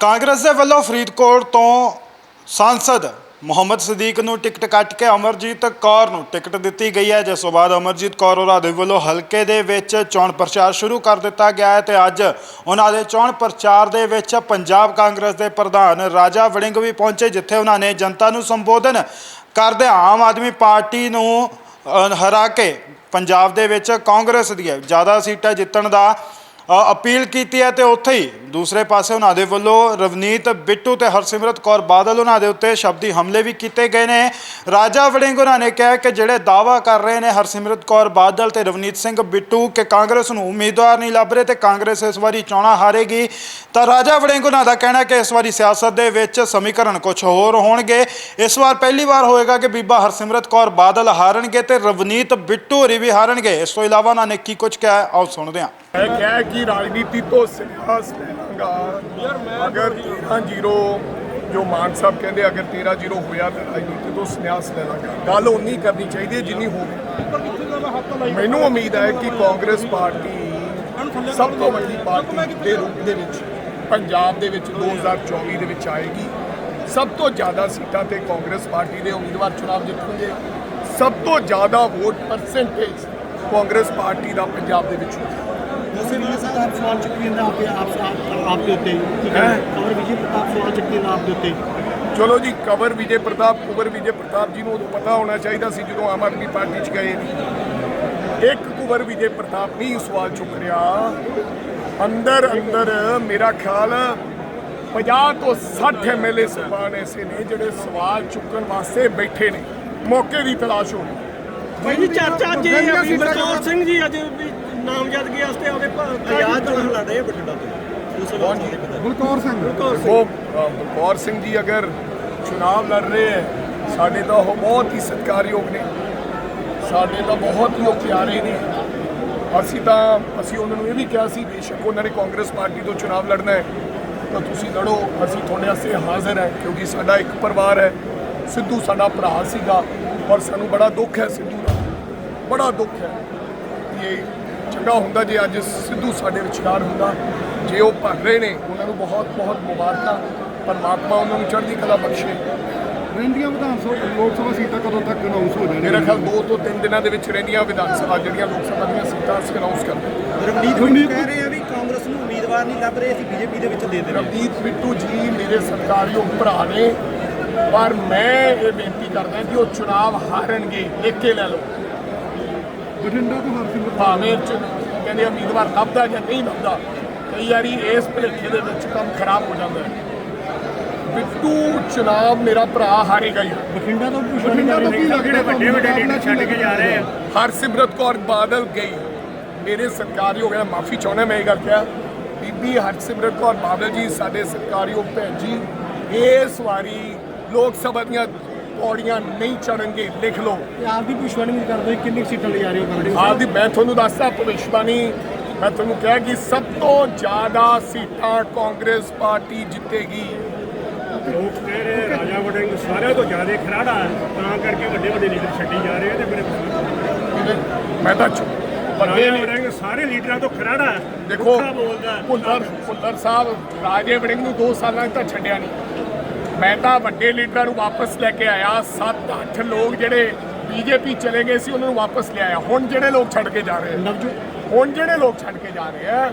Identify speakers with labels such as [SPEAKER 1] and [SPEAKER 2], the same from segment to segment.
[SPEAKER 1] ਕਾਂਗਰਸ ਦੇ ਵੱਲੋਂ ਫਰੀਦਕੋਟ ਤੋਂ ਸਾਂਸਦ ਮੁਹੰਮਦ ਸਦੀਕ ਨੂੰ ਟਿਕਟ ਕੱਟ ਕੇ ਅਮਰਜੀਤ ਕੌਰ ਨੂੰ ਟਿਕਟ ਦਿੱਤੀ ਗਈ ਹੈ। ਜਿਸ ਤੋਂ ਬਾਅਦ ਅਮਰਜੀਤ ਕੌਰ ਹੋਰਾਂ ਦੇ ਵੱਲੋਂ ਹਲਕੇ ਦੇ ਵਿੱਚ ਚੋਣ ਪ੍ਰਚਾਰ ਸ਼ੁਰੂ ਕਰ ਦਿੱਤਾ ਗਿਆ ਹੈ ਤੇ ਅੱਜ ਉਹਨਾਂ ਦੇ ਚੋਣ ਪ੍ਰਚਾਰ ਦੇ ਵਿੱਚ ਪੰਜਾਬ ਕਾਂਗਰਸ ਦੇ ਪ੍ਰਧਾਨ ਰਾਜਾ ਵੜਿੰਗ ਵੀ ਪਹੁੰਚੇ, ਜਿੱਥੇ ਉਹਨਾਂ ਨੇ ਜਨਤਾ ਨੂੰ ਸੰਬੋਧਨ ਕਰਦੇ ਆਮ ਆਦਮੀ ਪਾਰਟੀ ਨੂੰ ਹਰਾ ਕੇ ਪੰਜਾਬ ਦੇ ਵਿੱਚ ਕਾਂਗਰਸ ਦੀਆਂ ਜ਼ਿਆਦਾ ਸੀਟਾਂ ਜਿੱਤਣ ਦਾ ਅਪੀਲ ਕੀਤੀ ਹੈ ਤੇ ਉੱਥੇ ਹੀ ਦੂਸਰੇ ਪਾਸੇ ਉਹਨਾਂ ਦੇ ਵੱਲੋਂ ਰਵਨੀਤ, ਬਿੱਟੂ ਤੇ ਹਰਸਿਮਰਤ ਕੌਰ ਬਾਦਲ ਉਹਨਾਂ ਦੇ ਉੱਤੇ ਸ਼ਬਦੀ ਹਮਲੇ ਵੀ ਕੀਤੇ ਗਏ ਨੇ। ਰਾਜਾ ਵੜਿੰਗ ਉਹਨਾਂ ਨੇ ਕਿਹਾ ਕਿ ਜਿਹੜੇ ਦਾਵਾ ਕਰ ਰਹੇ ਨੇ ਹਰਸਿਮਰਤ ਕੌਰ ਬਾਦਲ ਤੇ ਰਵਨੀਤ ਸਿੰਘ, ਬਿੱਟੂ ਕਿ ਕਾਂਗਰਸ ਨੂੰ ਉਮੀਦਵਾਰ ਨਹੀਂ ਲੱਭ ਰਹੇ ਤੇ ਕਾਂਗਰਸ ਇਸ ਵਾਰੀ ਚੋਣਾਂ ਹਾਰੇਗੀ। ਤਾਂ ਰਾਜਾ ਵੜਿੰਗ ਉਹਨਾਂ ਦਾ ਕਹਿਣਾ ਕਿ ਇਸ ਵਾਰੀ ਸਿਆਸਤ ਦੇ ਵਿੱਚ ਸਮੀਕਰਨ ਕੁਝ ਹੋਰ ਹੋਣਗੇ। ਇਸ ਵਾਰ ਪਹਿਲੀ ਵਾਰ ਹੋਏਗਾ ਕਿ ਬੀਬਾ ਹਰਸਿਮਰਤ ਕੌਰ ਬਾਦਲ ਹਾਰਨਗੇ ਤੇ ਰਵਨੀਤ, ਬਿੱਟੂ ਹੋਰੀ ਵੀ ਹਾਰਨਗੇ। ਇਸ ਤੋਂ ਇਲਾਵਾ ਉਹਨਾਂ ਨੇ ਕੀ ਕੁਝ ਕਿਹਾ ਆਓ ਸੁਣਦੇ ਹਾਂ।
[SPEAKER 2] ਮੈਂ ਕਿਹਾ ਕਿ ਰਾਜਨੀਤੀ ਤੋਂ ਸੰਨਿਆਸ ਲੈ ਲਾਂਗਾ ਅਗਰ 13-0 ਜੋ ਮਾਨ ਸਾਹਿਬ ਕਹਿੰਦੇ, ਅਗਰ 13-0 ਹੋਇਆ ਤਾਂ ਰਾਜਨੀਤੀ ਤੋਂ ਸੰਨਿਆਸ ਲੈ ਲਾਂਗਾ ਗੱਲ ਉਨੀ ਕਰਨੀ ਚਾਹੀਦੀ ਹੈ ਜਿੰਨੀ ਹੋਵੇ। ਮੈਨੂੰ ਉਮੀਦ ਹੈ ਕਿ ਕਾਂਗਰਸ ਪਾਰਟੀ ਸਭ ਤੋਂ ਵੱਡੀ ਪਾਰਟੀ ਦੇ ਰੂਪ ਦੇ ਵਿੱਚ ਪੰਜਾਬ ਦੇ ਵਿੱਚ 2024 ਦੇ ਵਿੱਚ ਆਏਗੀ। ਸਭ ਤੋਂ ਜ਼ਿਆਦਾ ਸੀਟਾਂ ਤੇ ਕਾਂਗਰਸ ਪਾਰਟੀ ਦੇ ਉਮੀਦਵਾਰ ਚੁਣਾਵ ਜਿੱਤਣਗੇ। ਸਭ ਤੋਂ ਜ਼ਿਆਦਾ ਵੋਟ ਪਰਸੈਂਟੇਜ ਕਾਂਗਰਸ ਪਾਰਟੀ ਦਾ ਪੰਜਾਬ ਦੇ ਵਿੱਚ ਹੋਊਗਾ। ਚਲੋ ਜੀ ਕਵਰ ਵਿਜੇ ਪ੍ਰਤਾਪ ਕੁਵਰ ਵਿਜੇ ਪ੍ਰਤਾਪ ਜੀ ਨੂੰ ਪਤਾ ਹੋਣਾ ਚਾਹੀਦਾ ਸੀ ਜਦੋਂ ਆਮ ਆਦਮੀ ਪਾਰਟੀ 'ਚ ਗਏ। ਇੱਕ ਕੁਵਰ ਵਿਜੇ ਪ੍ਰਤਾਪ ਨਹੀਂ ਸਵਾਲ ਚੁੱਕ ਰਿਹਾ ਅੰਦਰ ਅੰਦਰ ਮੇਰਾ ਖਿਆਲ 50 ਤੋਂ 60 ਐਮਐਲਏ ਸਰਪੰਚ ਐਸੇ ਨੇ ਜਿਹੜੇ ਸਵਾਲ ਚੁੱਕਣ ਵਾਸਤੇ ਬੈਠੇ ਨੇ। ਮੌਕੇ ਦੀ ਤਲਾਸ਼ ਹੋ ਰਹੀ
[SPEAKER 3] ਹੈ। ਭਾਈ ਚਰਚਾ ਜੀ ਬਲਕੌਰ ਸਿੰਘ ਜੀ ਅੱਜ ਨਾਮਜ਼ਦਗੀ ਵਾਸਤੇ ਆਵੇ ਆਜ਼ਾਦ ਚੋਣ ਲੜ ਰਹੇ ਬਠਿੰਡਾ ਤੋਂ।
[SPEAKER 2] ਕੌਣ ਜੀ?
[SPEAKER 3] ਬਲਕੌਰ ਸਿੰਘ। ਬਲਕੌਰ ਸਿੰਘ।
[SPEAKER 2] ਉਹ ਅ, ਬਲਕੌਰ ਸਿੰਘ ਜੀ ਅਗਰ ਚੁਣਾਵ ਲੜ ਰਹੇ ਹੈ ਸਾਡੇ ਤਾਂ ਉਹ ਬਹੁਤ ਹੀ ਸਤਿਕਾਰਯੋਗ ਨੇ। ਸਾਡੇ ਤਾਂ ਬਹੁਤ ਹੀ ਉਹ ਪਿਆਰੇ ਨੇ। ਅਸੀਂ ਤਾਂ ਅਸੀਂ ਉਹਨਾਂ ਨੂੰ ਇਹ ਵੀ ਕਿਹਾ ਸੀ ਬੇਸ਼ੱਕ ਉਹਨਾਂ ਨੇ ਕਾਂਗਰਸ ਪਾਰਟੀ ਤੋਂ ਚੁਣਾਵ ਲੜਨਾ ਹੈ। ਤਾਂ ਤੁਸੀਂ ਲੜੋ ਅਸੀਂ ਤੁਹਾਡੇ ਵਾਸਤੇ ਹਾਜ਼ਰ ਹੈ ਕਿਉਂਕਿ ਸਾਡਾ ਇੱਕ ਪਰਿਵਾਰ ਹੈ। ਸਿੱਧੂ ਸਾਡਾ ਭਰਾ ਸੀਗਾ ਔਰ ਸਾਨੂੰ ਬੜਾ ਦੁੱਖ ਹੈ ਸਿੱਧੂ ਦਾ। ਬੜਾ ਦੁੱਖ ਹੈ ਕਿ ਇਹ ਚੰਗਾ ਹੁੰਦਾ ਜੇ ਅੱਜ ਸਿੱਧੂ ਸਾਡੇ ਵਿਚਕਾਰ ਹੁੰਦਾ ਜੇ ਉਹ ਭਰ ਰਹੇ ਨੇ ਉਹਨਾਂ ਨੂੰ ਬਹੁਤ ਬਹੁਤ ਮੁਬਾਰਕਾਂ ਪਰਮਾਤਮਾ ਉਹਨਾਂ ਨੂੰ ਚੜ੍ਹਦੀ ਕਲਾ ਬਖਸ਼ੇ।
[SPEAKER 4] ਰਹਿੰਦੀਆਂ ਵਿਧਾਨ ਸਭਾ ਲੋਕ ਸਭਾ ਸੀਟਾਂ ਕਦੋਂ ਤੱਕ ਅਨਾਉਂਸ ਹੋ ਜਾਣਗੀਆਂ?
[SPEAKER 2] ਮੇਰਾ ਖਿਆਲ 2 ਤੋਂ 3 ਦਿਨਾਂ ਦੇ ਵਿੱਚ ਰਹਿੰਦੀਆਂ ਵਿਧਾਨ ਸਭਾ ਜਿਹੜੀਆਂ ਲੋਕ ਸਭਾ ਦੀਆਂ ਸੀਟਾਂ ਅਸੀਂ ਅਨਾਉਂਸ ਕਰ ਦਿੰਦੇ
[SPEAKER 3] ਰਵਨੀਤ ਬਿੱਟੂ ਕਹਿ ਰਹੇ ਆ ਵੀ ਕਾਂਗਰਸ ਨੂੰ ਉਮੀਦਵਾਰ ਨਹੀਂ ਲੱਭ ਰਹੇ ਅਸੀਂ ਬੀਜੇਪੀ ਦੇ ਵਿੱਚ ਦੇ ਦੇ ਰਹੇ
[SPEAKER 2] ਰਵਨੀਤ ਬਿੱਟੂ ਜੀ ਮੇਰੇ ਸਤਿਕਾਰਯੋਗ ਭਰਾ ਨੇ ਪਰ ਮੈਂ ਇਹ ਬੇਨਤੀ ਕਰਦਾ ਕਿ ਉਹ ਚੁਣਾਵ ਹਾਰਨਗੇ ਲਿਖ ਕੇ ਲੈ ਲਓ।
[SPEAKER 4] ਬਠਿੰਡਾ ਤੋਂ ਹਰਸਿਮਰਤ
[SPEAKER 2] ਭਾਵੇਂ ਚ ਕਹਿੰਦੇ ਉਮੀਦਵਾਰ ਲੱਭਦਾ ਜਾਂ ਨਹੀਂ ਲੱਭਦਾ ਕਈ ਵਾਰੀ ਇਸ ਭੁਲੇਖੇ ਦੇ ਵਿੱਚ ਕੰਮ ਖਰਾਬ ਹੋ ਜਾਂਦਾ ਹੈ। ਬਿੱਟੂ ਚੁਣਾਵ ਮੇਰਾ ਭਰਾ ਹਾਰੇਗਾ ਹੀ
[SPEAKER 3] ਬਠਿੰਡਾ ਤੋਂ
[SPEAKER 4] ਬਠਿੰਡਾ ਤੋਂ ਕੀ ਲੱਗਦਾ ਵੱਡੇ ਵੱਡੇ ਲੀਡਰ ਛੱਡ ਕੇ ਜਾ ਰਹੇ ਆ।
[SPEAKER 2] ਹਰਸਿਮਰਤ ਕੌਰ ਬਾਦਲ ਗਈ। ਮੇਰੇ ਸਤਿਕਾਰਯੋਗ ਹੈ ਮਾਫੀ ਚਾਹੁੰਦਾ ਮੈਂ ਇਹ ਗੱਲ ਕਿਹਾ। ਬੀਬੀ ਹਰਸਿਮਰਤ ਕੌਰ ਬਾਦਲ ਜੀ ਸਾਡੇ ਸਤਿਕਾਰਯੋਗ ਭੈਣ ਜੀ ਇਸ ਵਾਰੀ ਲੋਕ ਸਭਾ ਦੀਆਂ ਪੌੜੀਆਂ ਨਹੀਂ ਚੜਨਗੇ ਲਿਖ ਲਓ।
[SPEAKER 3] ਆਪ ਦੀ ਭੁਸ਼ਵਾਨੀ ਕਰਦੇ ਕਿੰਨੀ ਸੀਟਾਂ ਲਈ ਜਾ ਰਹੇ ਹੋ ਕਾਂਗਰਸ
[SPEAKER 2] ਆਪਦੀ ਮੈਂ ਤੁਹਾਨੂੰ ਦੱਸਦਾ ਭਵਿਸ਼ਬਾਣੀ ਮੈਂ ਤੁਹਾਨੂੰ ਕਿਹਾ ਕਿ ਸਭ ਤੋਂ ਜ਼ਿਆਦਾ ਸੀਟਾਂ ਕਾਂਗਰਸ ਪਾਰਟੀ ਜਿੱਤੇਗੀ।
[SPEAKER 5] ਲੋਕ ਕਹਿ ਰਹੇ ਰਾਜਾ ਵੜਿੰਗ ਸਾਰਿਆਂ ਤੋਂ ਜ਼ਿਆਦਾ ਖਰਾੜਾ ਤਾਂ ਕਰਕੇ ਵੱਡੇ ਵੱਡੇ ਲੀਡਰ ਛੱਡੀ ਜਾ ਰਹੇ ਆ ਤੇ ਮੇਰੇ
[SPEAKER 2] ਮੈਂ ਤਾਂ ਚੁੱਪ। ਵੱਡੇ
[SPEAKER 5] ਵੜਿੰਗ ਸਾਰੇ ਲੀਡਰਾਂ ਤੋਂ ਖਰਾੜਾ ਹੈ।
[SPEAKER 2] ਦੇਖੋ। ਭੁੱਲਰ ਭੁੱਲਰ ਸਾਹਿਬ ਰਾਜੇ ਵੜਿੰਗ ਨੂੰ 2 ਸਾਲਾਂ 'ਚ ਤਾਂ ਛੱਡਿਆ ਨਹੀਂ। ਮੈਂ ਤਾਂ ਵੱਡੇ ਲੀਡਰਾਂ ਨੂੰ ਵਾਪਸ ਲੈ ਕੇ ਆਇਆ। 7-8 ਲੋਕ ਜਿਹੜੇ ਬੀਜੇਪੀ ਚਲੇ ਗਏ ਸੀ ਉਹਨਾਂ ਨੂੰ ਵਾਪਸ ਲਿਆਇਆ। ਹੁਣ ਜਿਹੜੇ ਲੋਕ ਛੱਡ ਕੇ ਜਾ ਰਹੇ ਆ। ਹੁਣ ਜਿਹੜੇ ਲੋਕ ਛੱਡ ਕੇ ਜਾ ਰਹੇ ਆ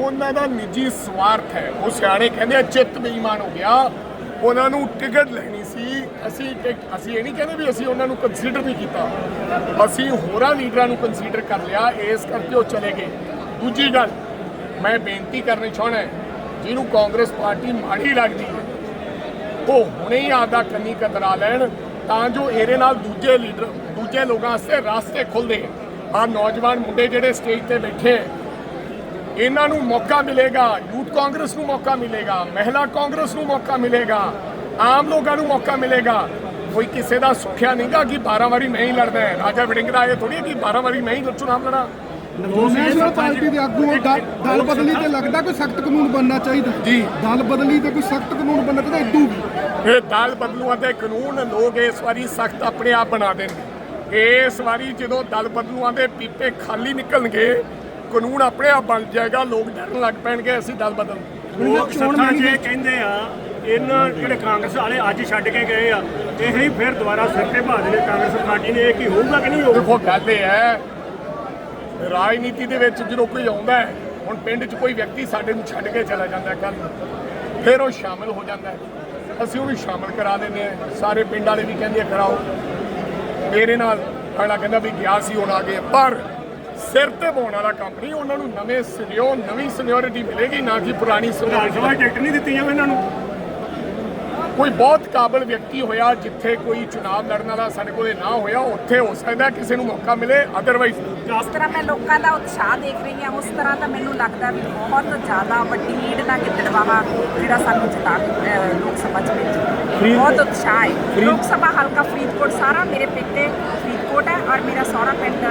[SPEAKER 2] ਉਹਨਾਂ ਦਾ ਨਿੱਜੀ ਸਵਾਰਥ ਹੈ। ਉਹ ਸਿਆਣੇ ਕਹਿੰਦੇ ਆ ਚਿੱਤ ਬੇਈਮਾਨ ਹੋ ਗਿਆ। ਉਹਨਾਂ ਨੂੰ ਟਿਕਟ ਲੈਣੀ ਸੀ। ਅਸੀਂ ਅਸੀਂ ਇਹ ਨਹੀਂ ਕਹਿੰਦੇ ਵੀ ਅਸੀਂ ਉਹਨਾਂ ਨੂੰ ਕੰਸੀਡਰ ਨਹੀਂ ਕੀਤਾ। ਅਸੀਂ ਹੋਰਾਂ ਲੀਡਰਾਂ ਨੂੰ ਕੰਸੀਡਰ ਕਰ ਲਿਆ। ਇਸ ਕਰਕੇ ਉਹ ਚਲੇ ਗਏ। ਦੂਜੀ ਗੱਲ ਮੈਂ ਬੇਨਤੀ ਕਰਨੀ ਚਾਹਣਾ ਜਿਹਨੂੰ ਕਾਂਗਰਸ ਪਾਰਟੀ ਮਾੜੀ ਲੱਗਦੀ ਹੈ ਉਹ ਹੁਣੇ ਹੀ ਆਦਾ ਕੰਨੀ ਕਤਰਾ ਲੈਣ, ਤਾਂ ਜੋ ਇਹਦੇ ਨਾਲ ਦੂਜੇ ਲੀਡਰ, ਦੂਜੇ ਲੋਕਾਂ ਵਾਸਤੇ ਰਾਸਤੇ ਖੁੱਲਦੇ ਆ ਨੌਜਵਾਨ ਮੁੰਡੇ ਜਿਹੜੇ ਸਟੇਜ ਤੇ ਬੈਠੇ, ਇਹਨਾਂ ਨੂੰ ਮੌਕਾ ਮਿਲੇਗਾ, ਯੂਥ ਕਾਂਗਰਸ ਨੂੰ ਮੌਕਾ ਮਿਲੇਗਾ, ਮਹਿਲਾ ਕਾਂਗਰਸ ਨੂੰ ਮੌਕਾ ਮਿਲੇਗਾ, ਆਮ ਲੋਕਾਂ ਨੂੰ ਮੌਕਾ ਮਿਲੇਗਾ। ਕੋਈ ਕਿਸੇ ਦਾ ਸੁਖਿਆ ਨਹੀਂਗਾ ਕਿ 12 ਵਾਰੀ ਮੈਂ ਹੀ ਲੜਦਾ ਹੈ। ਰਾਜਾ ਵੜਿੰਗ ਦਾ ਇਹ ਥੋੜੀ ਕਿ 12 ਵਾਰੀ ਮੈਂ ਹੀ ਚੁਣਾਵ ਲੜਾ।
[SPEAKER 4] ਨੈਸ਼ਨਲ ਪਾਰਟੀ ਦੇ ਆਗੂ ਦਲ- ਦਲ ਬਦਲੀ ਤੇ ਲੱਗਦਾ ਕੋਈ ਸਖਤ ਕਾਨੂੰਨ ਬਣਨਾ ਚਾਹੀਦਾ।
[SPEAKER 2] ਜੀ।
[SPEAKER 4] ਦਲ ਬਦਲੀ ਤੇ ਕੋਈ ਸਖਤ ਕਾਨੂੰਨ ਬਣਨਾ ਚਾਹੀਦਾ ਇਦੂ ਵੀ।
[SPEAKER 2] ਇਹ ਦਲ ਬਦਲੂਆਂ ਦੇ ਕਾਨੂੰਨ ਲੋਕ ਇਸ ਵਾਰੀ ਸਖਤ ਆਪਣੇ ਆਪ ਬਣਾ ਦੇਣਗੇ। ਇਸ ਵਾਰੀ ਜਦੋਂ ਦਲ ਬਦਲੂਆਂ ਦੇ ਪੀਪੇ ਖਾਲੀ ਨਿਕਲਣਗੇ ਕਾਨੂੰਨ ਆਪਣੇ ਆਪ ਬਣ ਜਾਏਗਾ ਲੋਕ ਡਰਨ ਲੱਗ ਪੈਣਗੇ ਅਸੀਂ ਦਲ ਬਦਲ
[SPEAKER 5] ਲੋਕ 'ਚ ਇਹ ਕਹਿੰਦੇ ਆ ਇਹਨਾਂ ਜਿਹੜੇ ਕਾਂਗਰਸ ਵਾਲੇ ਅੱਜ ਛੱਡ ਕੇ ਗਏ ਆ ਇਹ ਹੀ ਫਿਰ ਦੁਬਾਰਾ ਸਿਰ ਤੇ ਭਾਦੇ ਨੇ ਕਾਂਗਰਸ ਪਾਰਟੀ ਨੇ ਇਹ ਕੀ ਹੋਊਗਾ ਕਿ ਨਹੀਂ ਹੋਊਗਾ?
[SPEAKER 2] ਦੇਖੋ ਗੱਲ ਇਹ ਹੈ ਰਾਜਨੀਤੀ ਦੇ ਵਿੱਚ ਜਦੋਂ ਕੋਈ ਆਉਂਦਾ ਹੈ, ਹੁਣ ਪਿੰਡ 'ਚ ਕੋਈ ਵਿਅਕਤੀ ਸਾਡੇ ਨੂੰ ਛੱਡ ਕੇ ਚਲਾ ਜਾਂਦਾ ਕੱਲ ਫਿਰ ਉਹ ਸ਼ਾਮਿਲ ਹੋ ਜਾਂਦਾ ਅਸੀਂ ਉਹਨੂੰ ਸ਼ਾਮਿਲ ਕਰਾ ਦਿੰਦੇ ਆ ਸਾਰੇ ਪਿੰਡ ਵਾਲੇ ਵੀ ਕਹਿੰਦੇ ਕਰਾਓ। ਮੇਰੇ ਨਾਲ ਅਗਲਾ ਕਹਿੰਦਾ ਵੀ ਗਿਆ ਸੀ ਹੁਣ ਆ ਗਏ ਪਰ ਸਿਰ ਤੇ ਪਾਉਣ ਵਾਲਾ ਕੰਮ ਨਹੀਂ। ਉਹਨਾਂ ਨੂੰ ਨਵੇਂ ਸਿਰਿਓਂ ਨਵੀਂ ਸਿਨਿਓਰਿਟੀ ਮਿਲੇਗੀ, ਨਾ ਕਿ ਪੁਰਾਣੀ
[SPEAKER 5] ਵਿਧਾਨ
[SPEAKER 2] ਸੀਨੀਅਰਿਟੀ
[SPEAKER 5] ਸਭਾ ਟਿਕਟ ਨਹੀਂ ਦਿੱਤੀ ਜਾਵੇ ਇਹਨਾਂ ਨੂੰ।
[SPEAKER 2] ਕੋਈ ਬਹੁਤ ਕਾਬਲ ਵਿਅਕਤੀ ਹੋਇਆ ਜਿੱਥੇ ਕੋਈ ਚੁਣਾਵ ਲੜਨ ਵਾਲਾ ਸਾਡੇ ਕੋਲੇ ਨਾ ਹੋਇਆ ਉੱਥੇ ਹੋ ਸਕਦਾ ਕਿਸੇ ਨੂੰ ਮੌਕਾ ਮਿਲੇ ਅਦਰਵਾਈਜ਼
[SPEAKER 6] ਜਿਸ ਤਰ੍ਹਾਂ ਮੈਂ ਲੋਕਾਂ ਦਾ ਉਤਸ਼ਾਹ ਦੇਖ ਰਹੀ ਹਾਂ ਉਸ ਤਰ੍ਹਾਂ ਤਾਂ ਮੈਨੂੰ ਲੱਗਦਾ ਵੀ ਬਹੁਤ ਜ਼ਿਆਦਾ ਵੱਡੀ ਲੀਡ ਨਾਲ ਗਿੱਦੜਵਾਹਾ ਜਿਹੜਾ ਸਾਨੂੰ ਜਿਤਾ ਲੋਕ ਸਭਾ ਚ ਵਿੱਚ ਬਹੁਤ ਉਤਸ਼ਾਹ ਹੈ। ਲੋਕ ਸਭਾ ਹਲਕਾ ਫਰੀਦਕੋਟ ਸਾਰਾ ਮੇਰੇ ਪੇਕੇ ਫਰੀਦਕੋਟ ਹੈ ਔਰ ਮੇਰਾ ਸਹੁਰਾ ਪਿੰਡ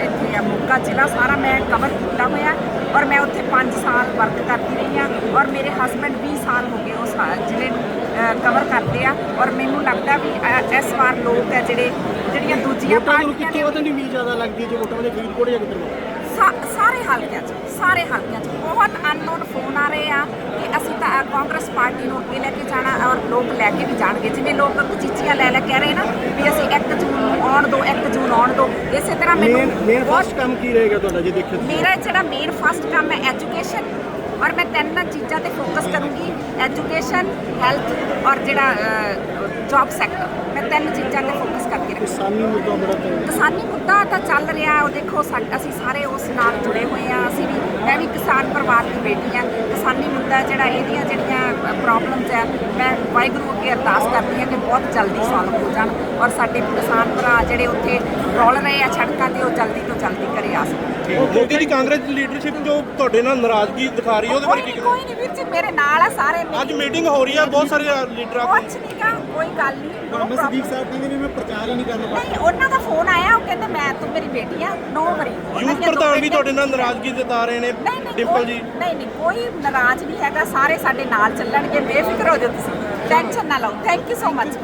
[SPEAKER 6] ਇੱਥੇ ਆ ਮੋਗਾ ਜ਼ਿਲ੍ਹਾ ਸਾਰਾ ਮੈਂ ਕਵਰ ਕੀਤਾ ਹੋਇਆ ਔਰ ਮੈਂ ਉੱਥੇ 5 ਸਾਲ ਵਰਕ ਕਰਦੀ ਰਹੀ ਹਾਂ ਔਰ ਮੇਰੇ ਹਸਬੰਡ 20 ਸਾਲ ਹੋ ਗਏ ਉਸ ਜ਼ਿਲ੍ਹੇ ਨੂੰ ਕਵਰ ਕਰਦੇ ਆ ਔਰ ਮੈਨੂੰ ਲੱਗਦਾ ਵੀ ਇਸ ਵਾਰ ਲੋਕ ਹੈ ਜਿਹੜੇ ਜਿਹੜੀਆਂ ਦੂਜੀਆਂ ਪਾਰਟੀਆਂ ਨੇ
[SPEAKER 3] ਦੀ ਵੀ ਜ਼ਿਆਦਾ ਲੱਗਦੀ ਜੇ ਵੋਟਾਂ ਦੇ ਫਰੀਦਕੋਟ ਜਾਂ ਕਿੱਧਰ
[SPEAKER 6] ਸਾਰੇ ਹਲਕਿਆਂ 'ਚ ਸਾਰੇ ਹਲਕਿਆਂ 'ਚ। ਬਹੁਤ ਅਨਨੋਨ ਫੋਨ ਆ ਰਹੇ ਆ ਕਿ ਅਸੀਂ ਤਾਂ ਕਾਂਗਰਸ ਪਾਰਟੀ ਨੂੰ ਅੱਗੇ ਲੈ ਕੇ ਜਾਣਾ ਔਰ ਲੋਕ ਲੈ ਕੇ ਵੀ ਜਾਣਗੇ। ਜਿਵੇਂ ਲੋਕ ਕੁਚੀਚੀਆਂ ਲੈ ਲੈ ਕਹਿ ਰਹੇ ਨਾ ਵੀ ਅਸੀਂ 1 ਜੂਨ ਨੂੰ ਆਉਣ ਦੋ 1 ਜੂਨ ਆਉਣ ਦੋ। ਇਸੇ ਤਰ੍ਹਾਂ ਮੈਨੂੰ ਬਹੁਤ
[SPEAKER 3] ਕੰਮ ਕੀ ਰਹੇਗਾ ਤੁਹਾਡਾ ਜੇ ਦੇਖਿਓ
[SPEAKER 6] ਮੇਰਾ ਜਿਹੜਾ ਮੇਨ ਫਸਟ ਕੰਮ ਹੈ ਐਜੂਕੇਸ਼ਨ ਔਰ ਮੈਂ ਤਿੰਨ ਚੀਜ਼ਾਂ ਤੇ ਫੋਕਸ ਕਰੂੰਗੀ ਐਜੂਕੇਸ਼ਨ ਹੈਲਥ ਔਰ ਜਿਹੜਾ ਜੌਬ ਸੈਕਟਰ ਮੈਂ ਤਿੰਨ ਚੀਜ਼ਾਂ ਤੇ ਫੋਕਸ ਕਰਕੇ ਰੱਖੂੰਗੀ
[SPEAKER 3] ਕਿਸਾਨੀ ਮੁੱਦਾ ਬੜਾ
[SPEAKER 6] ਕਿਸਾਨੀ ਮੁੱਦਾ ਤਾਂ ਚੱਲ ਰਿਹਾ ਉਹ ਦੇਖੋ ਅਸੀਂ ਸਾਰੇ ਉਸ ਨਾਲ ਜੁੜੇ ਹੋਏ ਆ ਅਸੀਂ ਵੀ ਮੈਂ ਵੀ ਕਿਸਾਨ ਪਰਿਵਾਰ ਦੀ ਬੇਟੀ ਆ ਕਿਸਾਨੀ ਮੁੱਦਾ ਜਿਹੜਾ ਇਹਦੀਆਂ ਜਿਹੜੀਆਂ ਪ੍ਰੋਬਲਮਸ ਆ ਮੈਂ ਵਾਹਿਗੁਰੂ ਅੱਗੇ ਅਰਦਾਸ ਕਰਦੀ ਆ ਕਿ ਬਹੁਤ ਜਲਦੀ ਸੋਲਵ ਹੋ ਜਾਣ ਔਰ ਸਾਡੇ ਕਿਸਾਨ ਭਰਾ ਜਿਹੜੇ ਉੱਥੇ ਰੋਲ ਰਹੇ ਆ ਸੜਕਾਂ ਤੇ ਉਹ ਜਲਦੀ ਤੋਂ ਜਲਦੀ ਘਰੇ ਆ ਸਕਣ।
[SPEAKER 3] ਮੋਦੀ ਦੀ ਕਾਂਗਰਸ ਦੀ ਲੀਡਰਸ਼ਿਪ ਜੋ ਤੁਹਾਡੇ ਨਾਲ ਨਾਰਾਜ਼ਗੀ ਦਿਖਾ ਰਹੀ ਹੈ ਉਹਦੇ ਬਾਰੇ ਕੀ
[SPEAKER 6] ਕੋਈ ਨਹੀਂ ਵੀਰ ਜੀ ਮੇਰੇ ਨਾਲ ਆ ਸਾਰੇ
[SPEAKER 3] ਅੱਜ ਮੀਟਿੰਗ ਹੋ ਰਹੀ ਹੈ ਬਹੁਤ ਸਾਰੇ ਲੀਡਰਾਂ
[SPEAKER 6] ਕੁਛ ਨਹੀਂ ਗਾ। ਕੋਈ ਗੱਲ ਨਹੀਂ no problem।
[SPEAKER 3] ਸਾਹਿਬ ਕਹਿੰਦੇ ਨੇ ਮੈਂ ਪ੍ਰਚਾਰ ਹੀ ਨਹੀਂ ਕਰਨਾ
[SPEAKER 6] ਨਹੀਂ ਉਹਨਾਂ ਦਾ ਫੋਨ ਆਇਆ ਉਹ ਕਹਿੰਦੇ ਮੈਂ ਤੂੰ ਮੇਰੀ ਬੇਟੀ ਆ ਨੋ ਵਰੀ
[SPEAKER 3] ਯੂਥ ਪ੍ਰਧਾਨ ਵੀ ਤੁਹਾਡੇ ਨਾਲ ਨਾਰਾਜ਼ਗੀ ਜਤਾ ਰਹੇ ਨੇ
[SPEAKER 6] ਨਹੀਂ ਨਹੀਂ
[SPEAKER 3] ਡਿੰਪਲ
[SPEAKER 6] ਕੋਈ-
[SPEAKER 3] ਜੀ।
[SPEAKER 6] ਨਹੀਂ ਨਹੀਂ ਕੋਈ ਨਾਰਾਜ਼ ਨਹੀਂ ਹੈਗਾ ਸਾਰੇ ਸਾਡੇ ਨਾਲ ਚੱਲਣਗੇ ਬੇਫਿਕਰ ਹੋ ਜਾਓ ਤੁਸੀਂ। ਟੈਨਸ਼ਨ ਨਾ ਲਓ। Thank you so much